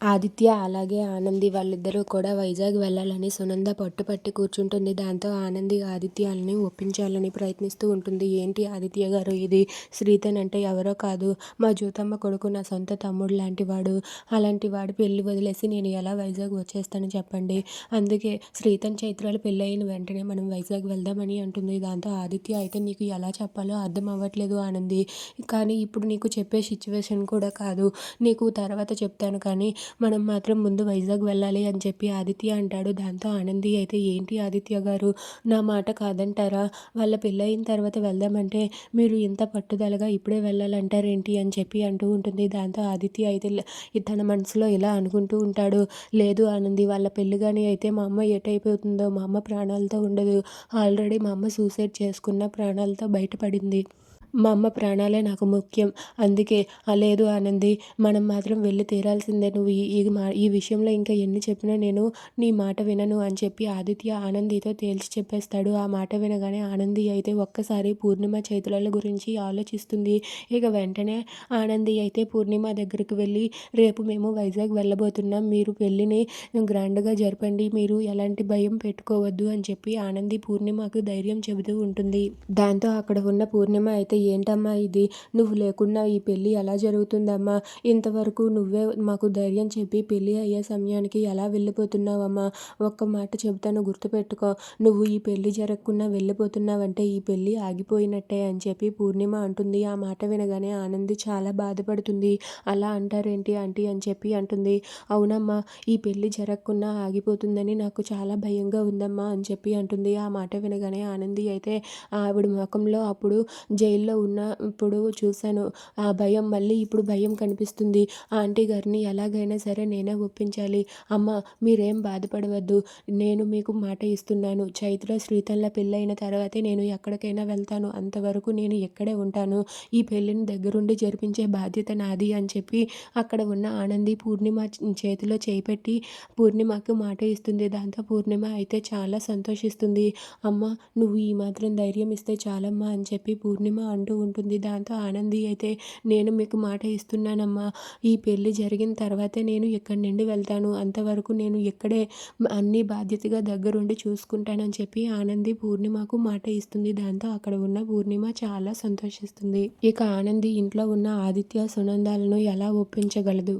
ఆదిత్య అలాగే ఆనంది వాళ్ళిద్దరూ కూడా వైజాగ్ వెళ్ళాలని సునంద పట్టుపట్టి కూర్చుంటుంది. దాంతో ఆనంది ఆదిత్యాలని ఒప్పించాలని ప్రయత్నిస్తూ ఉంటుంది. ఏంటి ఆదిత్య గారు? ఇది శ్రీతన్ అంటే ఎవరో కాదు. మా జ్యోతమ్మ కొడుకు నా సొంత తమ్ముడు లాంటి వాడు. అలాంటి వాడు పెళ్ళి వదిలేసి నేను ఎలా వైజాగ్ వచ్చేస్తాను చెప్పండి. అందుకే శ్రీతన్ చైత్రాలు పెళ్ళయిన వెంటనే మనం వైజాగ్ వెళ్దామని అంటుంది. దాంతో ఆదిత్య అయితే నీకు ఎలా చెప్పాలో అర్థం అవ్వట్లేదు ఆనంది. కానీ ఇప్పుడు నీకు చెప్పే సిచ్యువేషన్ కూడా కాదు. నీకు తర్వాత చెప్తాను కానీ మనం మాత్రం ముందు వైజాగ్ వెళ్ళాలి అని చెప్పి ఆదిత్య అంటాడు. దాంతో ఆనంది అయితే ఏంటి ఆదిత్య గారు? నా మాట కాదంటారా? వాళ్ళ పెళ్ళయిన తర్వాత వెళ్దామంటే మీరు ఇంత పట్టుదలగా ఇప్పుడే వెళ్ళాలంటారేంటి? అని చెప్పి అంటూ ఉంటుంది. దాంతో ఆదిత్య అయితే తన మనసులో ఇలా అనుకుంటూ ఉంటాడు. లేదు ఆనంది వాళ్ళ పెళ్ళి కానీ అయితే మా అమ్మ ఎటైపోతుందో మా అమ్మ ప్రాణాలతో ఉండదు. ఆల్రెడీ మా అమ్మ సూసైడ్ చేసుకున్న ప్రాణాలతో బయటపడింది. మా అమ్మ ప్రాణాలే నాకు ముఖ్యం. అందుకే లేదు ఆనంది మనం మాత్రం వెళ్ళి తీరాల్సిందే. నువ్వు ఈ ఈ మా ఈ విషయంలో ఇంకా ఎన్ని చెప్పినా నేను నీ మాట వినను అని చెప్పి ఆదిత్య ఆనందితో తేల్చి చెప్పేస్తాడు. ఆ మాట వినగానే ఆనంది అయితే ఒక్కసారి పూర్ణిమ చేతుల గురించి ఆలోచిస్తుంది. ఇక వెంటనే ఆనంది అయితే పూర్ణిమ దగ్గరికి వెళ్ళి రేపు మేము వైజాగ్ వెళ్ళబోతున్నాం. మీరు పెళ్ళిని గ్రాండ్గా జరపండి. మీరు ఎలాంటి భయం పెట్టుకోవద్దు అని చెప్పి ఆనంది పూర్ణిమకు ధైర్యం చెబుతూ ఉంటుంది. దాంతో అక్కడ ఉన్న పూర్ణిమ అయితే ఏంటమ్మా ఇది? నువ్వు లేకుండా ఈ పెళ్ళి ఎలా జరుగుతుందమ్మా? ఇంతవరకు నువ్వే మాకు ధైర్యం చెప్పి పెళ్ళి అయ్యే సమయానికి ఎలా వెళ్ళిపోతున్నావమ్మా? ఒక్క మాట చెబుతాను గుర్తుపెట్టుకో. నువ్వు ఈ పెళ్ళి జరగకుండా వెళ్ళిపోతున్నావంటే ఈ పెళ్ళి ఆగిపోయినట్టే అని చెప్పి పూర్ణిమ అంటుంది. ఆ మాట వినగానే ఆనంది చాలా బాధపడుతుంది. అలా అంటారేంటి ఆంటీ అని చెప్పి అంటుంది. అవునమ్మా ఈ పెళ్ళి జరగకుండా ఆగిపోతుందని నాకు చాలా భయంగా ఉందమ్మా అని చెప్పి అంటుంది. ఆ మాట వినగానే ఆనంది అయితే ఆవిడ ముఖంలో అప్పుడు జైల్లో ఉన్న ఇప్పుడు చూశాను ఆ భయం మళ్ళీ ఇప్పుడు భయం కనిపిస్తుంది. ఆంటీ గారిని ఎలాగైనా సరే నేనే ఒప్పించాలి. అమ్మ మీరేం బాధపడవద్దు. నేను మీకు మాట ఇస్తున్నాను. చైత్ర శ్రీతల్ల పెళ్ళైన తర్వాతే నేను ఎక్కడికైనా వెళ్తాను. అంతవరకు నేను ఎక్కడే ఉంటాను. ఈ పెళ్ళిని దగ్గరుండి జరిపించే బాధ్యత నాది అని చెప్పి అక్కడ ఉన్న ఆనంది పూర్ణిమ చేతిలో చేపెట్టి పూర్ణిమకు మాట ఇస్తుంది. దాంతో పూర్ణిమ అయితే చాలా సంతోషిస్తుంది. అమ్మ నువ్వు ఈ మాత్రం ధైర్యం ఇస్తే చాలమ్మా అని చెప్పి పూర్ణిమ అంటూ ఉంటుంది. దాంతో ఆనంది అయితే నేను మీకు మాట ఇస్తున్నానమ్మా. ఈ పెళ్ళి జరిగిన తర్వాతే నేను ఇక్కడి నుండి వెళ్తాను. అంతవరకు నేను ఇక్కడే అన్ని బాధ్యతగా దగ్గరుండి చూసుకుంటానని చెప్పి ఆనంది పూర్ణిమకు మాట ఇస్తుంది. దాంతో అక్కడ ఉన్న పూర్ణిమ చాలా సంతోషిస్తుంది. ఇక ఆనంది ఇంట్లో ఉన్న ఆదిత్య సునందాలను ఎలా ఒప్పించగలదు?